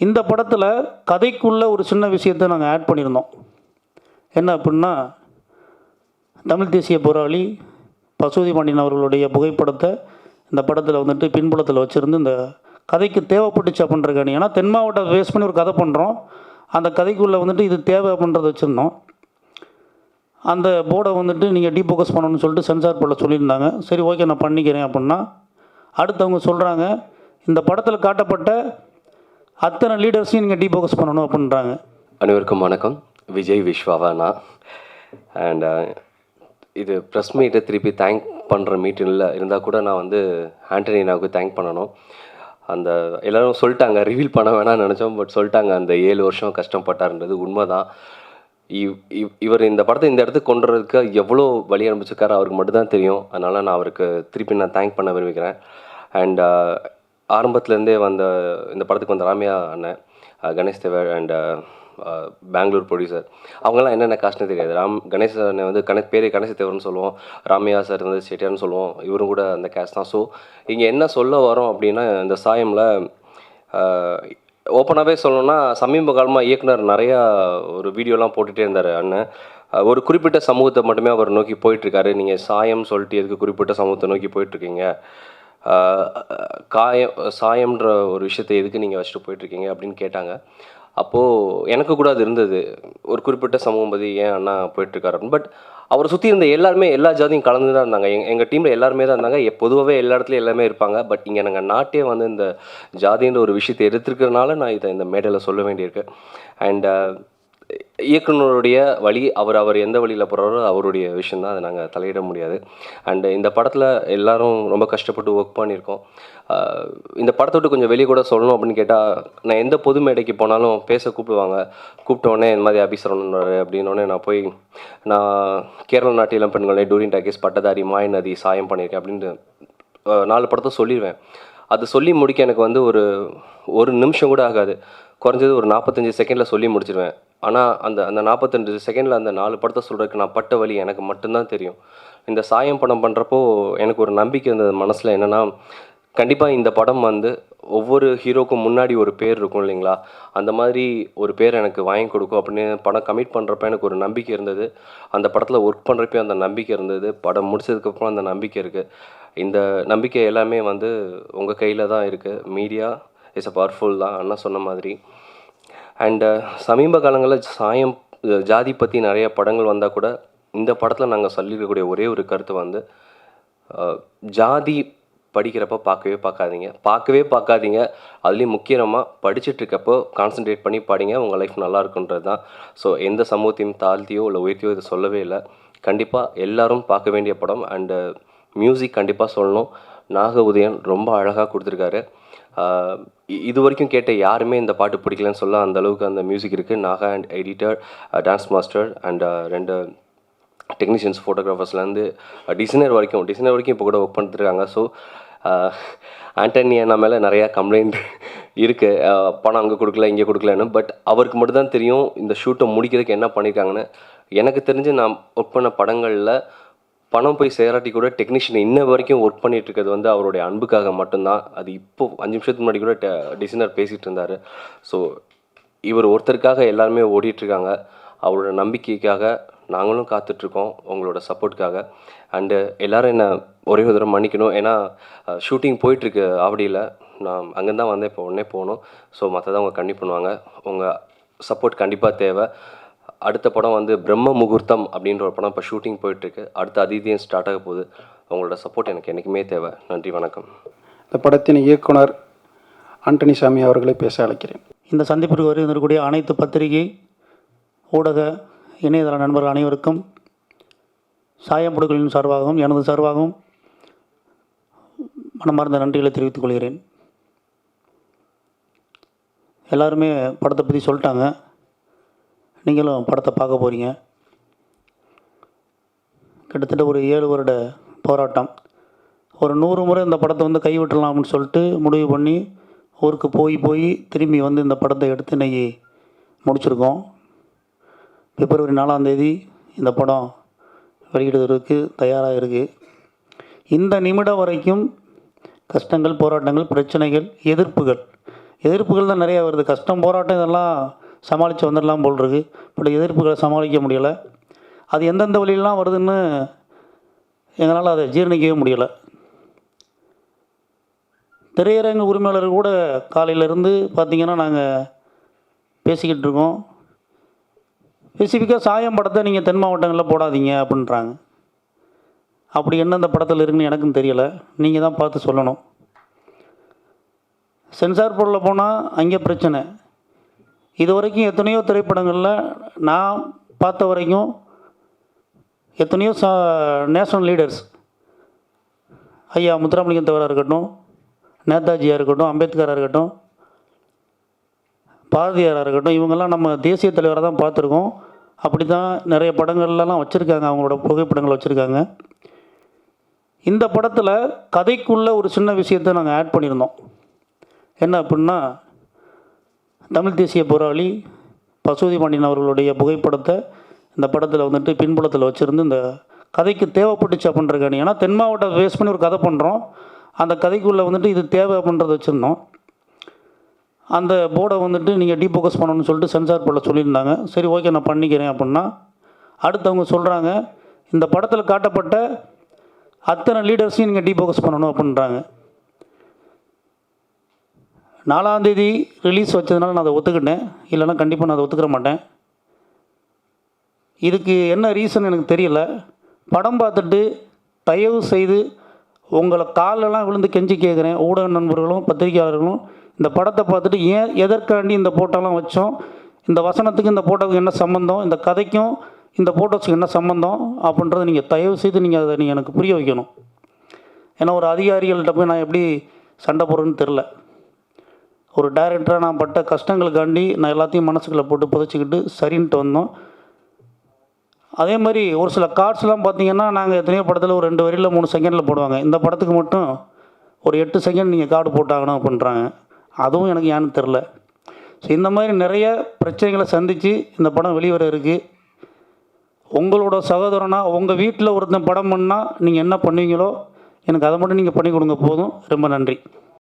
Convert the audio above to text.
இந்த படத்தில் கதைக்குள்ள ஒரு சின்ன விஷயத்தை நாங்கள் ஆட் பண்ணியிருந்தோம் என்ன அப்படின்னா தமிழ் தேசிய போராளி பசுதி பாண்டியன் அவர்களுடைய புகைப்படத்தை இந்த படத்தில் வந்துட்டு பின்புலத்தில் வச்சுருந்து இந்த கதைக்கு தேவைப்பட்டுச்சு அப்படின்றக்கானி ஏன்னா தென் மாவட்டம் பேஸ் பண்ணி ஒரு கதை பண்ணுறோம் அந்த கதைக்குள்ளே வந்துட்டு இது தேவை அப்படின்றத வச்சுருந்தோம். அந்த போர்டை வந்துட்டு நீங்கள் டீஃபோக்கஸ் பண்ணணும்னு சொல்லிட்டு சென்சார் போர்டில் சொல்லியிருந்தாங்க. சரி ஓகே நான் பண்ணிக்கிறேன் அப்படின்னா அடுத்தவங்க சொல்கிறாங்க இந்த படத்தில் காட்டப்பட்ட அத்தனை லீடர்ஸையும் நீங்கள் டீஃபோக்கஸ் பண்ணணும் அப்படின்றாங்க. அனைவருக்கும் வணக்கம். விஜய் விஸ்வாவா நான் அண்ட் uh, இது ப்ரெஸ் மீட்டை திருப்பி தேங்க் பண்ணுற மீட்டிங்கில் இருந்தால் கூட நான் வந்து ஆண்டனினாவுக்கு தேங்க் பண்ணணும். அந்த எல்லோரும் சொல்லிட்டாங்க ரிவீல் பண்ண வேணாம்னு நினச்சோம். பட் சொல்லிட்டாங்க அந்த ஏழு வருஷம் கஷ்டப்பட்டாருன்றது உண்மைதான். இவ் இவ்- இவர் இந்த படத்தை இந்த இடத்துக்கு கொண்டு வரதுக்கு எவ்வளோ வழி அனுப்பிச்சிருக்காரு அவருக்கு மட்டும்தான் தெரியும். அதனால் நான் அவருக்கு திருப்பி நான் தேங்க் பண்ண விரும்புகிறேன். அண்ட் ஆரம்பத்துலேருந்தே வந்த இந்த படத்துக்கு வந்த ராமியா அண்ணன் கணேஷ் தேவர் அண்ட் பெங்களூர் ப்ரொடியூசர் அவங்கெல்லாம் என்னென்ன காஸ்ட்னு தெரியாது. ராம் கணேஷ் அண்ணன் வந்து கணே பேரே கணேஷ் தேவர்னு சொல்லுவோம். ராமியா சார் வந்து செட்டியார்னு சொல்லுவோம். இவரும் கூட அந்த கேஸ்ட் தான். ஸோ இங்கே என்ன சொல்ல வரோம் அப்படின்னா இந்த சாயமில் ஓப்பனாகவே சொல்லணும்னா சமீப காலமாக இயக்குனர் நிறையா ஒரு வீடியோலாம் போட்டுகிட்டே இருந்தார் அண்ணன். ஒரு குறிப்பிட்ட சமூகத்தை மட்டுமே அவர் நோக்கி போயிட்டுருக்காரு. நீங்கள் சாயம் சொல்லிட்டு எதுக்கு குறிப்பிட்ட சமூகத்தை நோக்கி போயிட்டுருக்கீங்க? காயம் சாயம்ன்ற ஒரு விஷயத்தை எதுக்கு நீங்கள் வச்சுட்டு போயிட்டுருக்கீங்க அப்படின்னு கேட்டாங்க. அப்போது எனக்கு கூட அது இருந்தது. ஒரு குறிப்பிட்ட சமூகம் பற்றி ஏன் அண்ணா போயிட்டுருக்காரு அப்படின்னு. பட் அவரை சுற்றி இருந்த எல்லாருமே எல்லா ஜாதியும் கலந்து தான் இருந்தாங்க எங் எங்கள் டீமில் எல்லாருமே தான் இருந்தாங்க. பொதுவாகவே எல்லா இடத்துலையும் எல்லாமே இருப்பாங்க. பட் இங்கே நாங்கள் நாட்டே வந்து இந்த ஜாதின்ற ஒரு விஷயத்தை எடுத்துருக்கிறதுனால நான் இதை இந்த மேடையில் சொல்ல வேண்டியிருக்கு. அண்ட் இயக்குனருடைய வழி அவர் அவர் எந்த வழியில் போகிறாரோ அவருடைய விஷயந்தான் அதை நாங்கள் தலையிட முடியாது. அண்டு இந்த படத்தில் எல்லோரும் ரொம்ப கஷ்டப்பட்டு ஒர்க் பண்ணியிருக்கோம். இந்த படத்தை விட்டு கொஞ்சம் வெளியே கூட சொல்லணும் அப்படின்னு கேட்டால் நான் எந்த பொது மேடைக்கு போனாலும் பேச கூப்பிடுவாங்க. கூப்பிட்டோடனே இந்த மாதிரி அபிசரணுன்றாரு அப்படின்னோடனே நான் போய் நான் கேரள நாட்டு இளம் பெண்களை டூரின் டாக்கீஸ் பட்டதாரி மாய் நதி சாயம் பண்ணியிருக்கேன் அப்படின்ட்டு நாலு படத்தை சொல்லிடுவேன் அது சொல்லி முடிக்க எனக்கு வந்து ஒரு ஒரு நிமிஷம் கூட ஆகாது. குறைஞ்சது ஒரு நாற்பத்தஞ்சு செகண்டில் சொல்லி முடிச்சிடுவேன் ஆனால் அந்த அந்த நாற்பத்தஞ்சு செகண்டில் அந்த நாலு படத்தை சொல்கிறதுக்கு நான் பட்ட வழி எனக்கு மட்டும்தான் தெரியும். இந்த சாயம் படம் பண்ணுறப்போ எனக்கு ஒரு நம்பிக்கை இருந்தது மனசில் என்னென்னா கண்டிப்பாக இந்த படம் வந்து ஒவ்வொரு ஹீரோக்கும் முன்னாடி ஒரு பேர் இருக்கும் இல்லைங்களா? அந்த மாதிரி ஒரு பேர் எனக்கு வாங்கி கொடுக்கும் அப்படின்னு படம் கமிட் பண்ணுறப்ப எனக்கு ஒரு நம்பிக்கை இருந்தது. அந்த படத்தில் ஒர்க் பண்ணுறப்பையும் அந்த நம்பிக்கை இருந்தது. படம் முடிச்சதுக்கப்புறம் அந்த நம்பிக்கை இருக்குது இந்த நம்பிக்கை எல்லாமே வந்து உங்கள் கையில் தான் இருக்குது மீடியா இஸ் அ பவர்ஃபுல் தான். அண்ணா சொன்ன மாதிரி. அண்டு uh, சமீப காலங்களில் சாயம் ஜாதி பற்றி நிறைய படங்கள் வந்தால் கூட இந்த படத்தில் நாங்கள் சொல்லியிருக்கக்கூடிய ஒரே ஒரு கருத்து வந்து ஜாதி படிக்கிறப்ப பார்க்கவே பார்க்காதீங்க. பார்க்கவே பார்க்காதீங்க. அதுலேயும் முக்கியமாக படிச்சுட்ருக்கப்போ கான்சன்ட்ரேட் கான்சென்ட்ரேட் பண்ணி படிங்க. உங்கள் லைஃப் நல்லா இருக்குன்றது தான். ஸோ எந்த சமூகத்தையும் தாழ்த்தியோ இல்லை உயர்த்தியோ இது சொல்லவே இல்லை. கண்டிப்பாக எல்லோரும் பார்க்க வேண்டிய படம். அண்டு மியூசிக் கண்டிப்பாக சொல்லணும். நாக உதயன் ரொம்ப அழகாக கொடுத்துருக்காரு. இது வரைக்கும் கேட்ட யாருமே இந்த பாட்டு பிடிக்கலன்னு சொல்ல அந்த அளவுக்கு அந்த மியூசிக் இருக்குது Naga and editor dance master and ரெண்டு டெக்னீஷியன்ஸ் ஃபோட்டோகிராஃபர்ஸ்லேருந்து டிசைனர் வரைக்கும் டிசைனர் வரைக்கும் இப்போ கூட ஒர்க் பண்ணிட்டுருக்காங்க. ஸோ ஆண்டனி அண்ணா மேலே நிறையா கம்ப்ளைண்ட் இருக்குது பணம் அங்கே கொடுக்கல இங்கே கொடுக்கலன்னு. பட் அவருக்கு மட்டும்தான் தெரியும் இந்த ஷூட்டை முடிக்கிறதுக்கு என்ன பண்ணியிருக்காங்கன்னு எனக்கு தெரிஞ்சு நான் ஒர்க் பண்ண படங்களில் பணம் போய் சேராட்டி கூட டெக்னீஷியன் இன்ன வரைக்கும் ஒர்க் பண்ணிட்டு இருக்கிறது வந்து அவருடைய அன்புக்காக மட்டும்தான். அது இப்போ அஞ்சு நிமிஷத்துக்கு முன்னாடி கூட டிசைனர் பேசிகிட்டு இருந்தார். ஸோ இவர் ஒருத்தருக்காக எல்லாருமே ஓடிட்டுருக்காங்க. அவரோட நம்பிக்கைக்காக நாங்களும் காத்துட்ருக்கோம் உங்களோட சப்போர்ட்டுக்காக அண்டு எல்லோரும் என்ன ஒரே ஒரு தடவை மன்னிக்கணும். ஏன்னா ஷூட்டிங் போயிட்டுருக்கு ஆவடியில். நான் அங்கேருந்தான் வந்தேன் இப்போ உடனே போகணும். ஸோ மற்றதான் அவங்க கண்டிப்பாக பண்ணுவாங்க. உங்கள் சப்போர்ட் கண்டிப்பாக தேவை. அடுத்த படம் வந்து பிரம்ம முகூர்த்தம் அப்படின்ற ஒரு படம் இப்போ ஷூட்டிங் போயிட்டுருக்கு. அடுத்த அதிதியம் ஸ்டார்ட் ஆக போகுது. உங்களோட சப்போர்ட் எனக்கு என்றைக்குமே தேவை. நன்றி வணக்கம். இந்த படத்தின் இயக்குனர் ஆண்டனி சாமி அவர்களை பேச அழைக்கிறேன். இந்த சந்திப்பிற்கு வருகின்றக்கூடிய அனைத்து பத்திரிகை ஊடக இணையதள நண்பர்கள் அனைவருக்கும் சாயம்புடுகளின் சார்பாகவும் எனது சார்பாகவும் மனமார்ந்த நன்றிகளை தெரிவித்துக் கொள்கிறேன். எல்லாருமே படத்தை பற்றி சொல்லிட்டாங்க. நீங்களும் படத்தை பார்க்க போகிறீங்க கிட்டத்தட்ட ஒரு ஏழு வருட போராட்டம். ஒரு நூறு முறை இந்த படத்தை வந்து கைவிட்டலாம்னு சொல்லிட்டு முடிவு பண்ணி ஊருக்கு போய் போய் திரும்பி வந்து இந்த படத்தை எடுத்து இன்னைக்கு முடிச்சிருக்கோம். பிப்ரவரி நாலாந்தேதி இந்த படம் வெளியிடுவதற்கு தயாராக இருக்குது இந்த நிமிடம் வரைக்கும் கஷ்டங்கள் போராட்டங்கள் பிரச்சனைகள் எதிர்ப்புகள். எதிர்ப்புகள் தான் நிறையா வருது. கஷ்டம் போராட்டம் இதெல்லாம் சமாளித்து வந்துடலாம் போல் இருக்கு பட் எதிர்ப்புகளை சமாளிக்க முடியலை. அது எந்தெந்த வழியெல்லாம் வருதுன்னு எங்களால் அதை ஜீரணிக்கவே முடியலை. திரையரங்கு உரிமையாளர் கூட காலையிலேருந்து பார்த்தீங்கன்னா நாங்கள் பேசிக்கிட்டு இருக்கோம். ஸ்பெசிஃபிக்காக சாயம் படத்தை நீங்கள் தென் மாவட்டங்களில் போடாதீங்க அப்படின்றாங்க. அப்படி என்ன அந்த படத்தில் இருக்குன்னு எனக்கும் தெரியலை. நீங்கள் தான் பார்த்து சொல்லணும். சென்சார் பொருளில் போனால் அங்கே பிரச்சனை. இது வரைக்கும் எத்தனையோ திரைப்படங்களில் நான் பார்த்த வரைக்கும் எத்தனையோ சா நேஷனல் லீடர்ஸ். ஐயா முத்துராமலிங்கம் தவறாக இருக்கட்டும் நேதாஜியாக இருக்கட்டும் அம்பேத்கராக இருக்கட்டும் பாரதியாராக இருக்கட்டும் இவங்கெல்லாம் நம்ம தேசிய தலைவராக தான் பார்த்துருக்கோம். அப்படி தான் நிறைய படங்கள்லாம் வச்சுருக்காங்க அவங்களோட புகைப்படங்கள் வச்சுருக்காங்க. இந்த படத்தில் கதைக்குள்ளே ஒரு சின்ன விஷயத்தை நாங்கள் ஆட் பண்ணியிருந்தோம். என்ன அப்படின்னா தமிழ் தேசிய போராளி பசுதி பாண்டியன் அவர்களுடைய புகைப்படத்தை இந்த படத்தில் வந்துட்டு பின்புலத்தில் வச்சுருந்து இந்த கதைக்கு தேவைப்பட்டுச்சு அப்படின்றக்கானி ஏன்னா தென் மாவட்டம் பேஸ் பண்ணி ஒரு கதை பண்ணுறோம் அந்த கதைக்குள்ளே வந்துட்டு இது தேவை அப்படின்றத வச்சுருந்தோம். அந்த போர்டை வந்துட்டு நீங்கள் டீஃபோக்கஸ் பண்ணணும்னு சொல்லிட்டு சென்சார் போர்டில் சொல்லியிருந்தாங்க. சரி ஓகே நான் பண்ணிக்கிறேன் அப்படின்னா அடுத்தவங்க சொல்கிறாங்க இந்த படத்தில் காட்டப்பட்ட அத்தனை லீடர்ஸையும் நீங்கள் டீஃபோக்கஸ் பண்ணணும் அப்படின்றாங்க. நாலாந்தேதி ரிலீஸ் வச்சதுனால நான் அதை ஒத்துக்கிட்டேன். இல்லைன்னா கண்டிப்பாக நான் அதை ஒத்துக்கிற மாட்டேன். இதுக்கு என்ன ரீசன் எனக்கு தெரியல. படம் பார்த்துட்டு தயவு செய்து உங்களை காலெல்லாம் விழுந்து கெஞ்சி கேட்குறேன். ஊடக நண்பர்களும் பத்திரிகையாளர்களும் இந்த படத்தை பார்த்துட்டு ஏன் எதற்காண்டி இந்த போட்டோலாம் வச்சோம்? இந்த வசனத்துக்கு இந்த போட்டோவுக்கு என்ன சம்மந்தம் இந்த கதைக்கும் இந்த ஃபோட்டோஸுக்கு என்ன சம்மந்தம் அப்படின்றத நீங்கள் தயவு செய்து நீங்கள் அதை நீங்கள் எனக்கு புரிய வைக்கணும். ஏன்னா ஒரு அதிகாரிகள்கிட்ட போய் நான் எப்படி சண்டை போடுறேன்னு தெரில ஒரு டைரக்டராக நான் பட்ட கஷ்டங்களுக்காண்டி நான் எல்லாத்தையும் மனசுக்குள்ளே போட்டு புதைச்சிக்கிட்டு சரின்ட்டு வந்தோம். அதே மாதிரி ஒரு சில கார்ட்ஸ்லாம் பார்த்தீங்கன்னா நாங்கள் எத்தனையோ படத்தில் ஒரு ரெண்டு வரியில் மூணு செகண்டில் போடுவாங்க. இந்த படத்துக்கு மட்டும் ஒரு எட்டு செகண்ட் நீங்கள் கார்டு போட்டாகணும் அப்படின்றாங்க அதுவும் எனக்கு ஏன்னு தெரில ஸோ இந்த மாதிரி நிறைய பிரச்சனைகளை சந்தித்து இந்த படம் வெளிவர இருக்குது உங்களோட சகோதரனா உங்கள் வீட்டில் ஒருத்தன் படம் பண்ணால் நீங்கள் என்ன பண்ணுவீங்களோ எனக்கு அதை மட்டும் நீங்கள் பண்ணி கொடுங்க போதும். ரொம்ப நன்றி.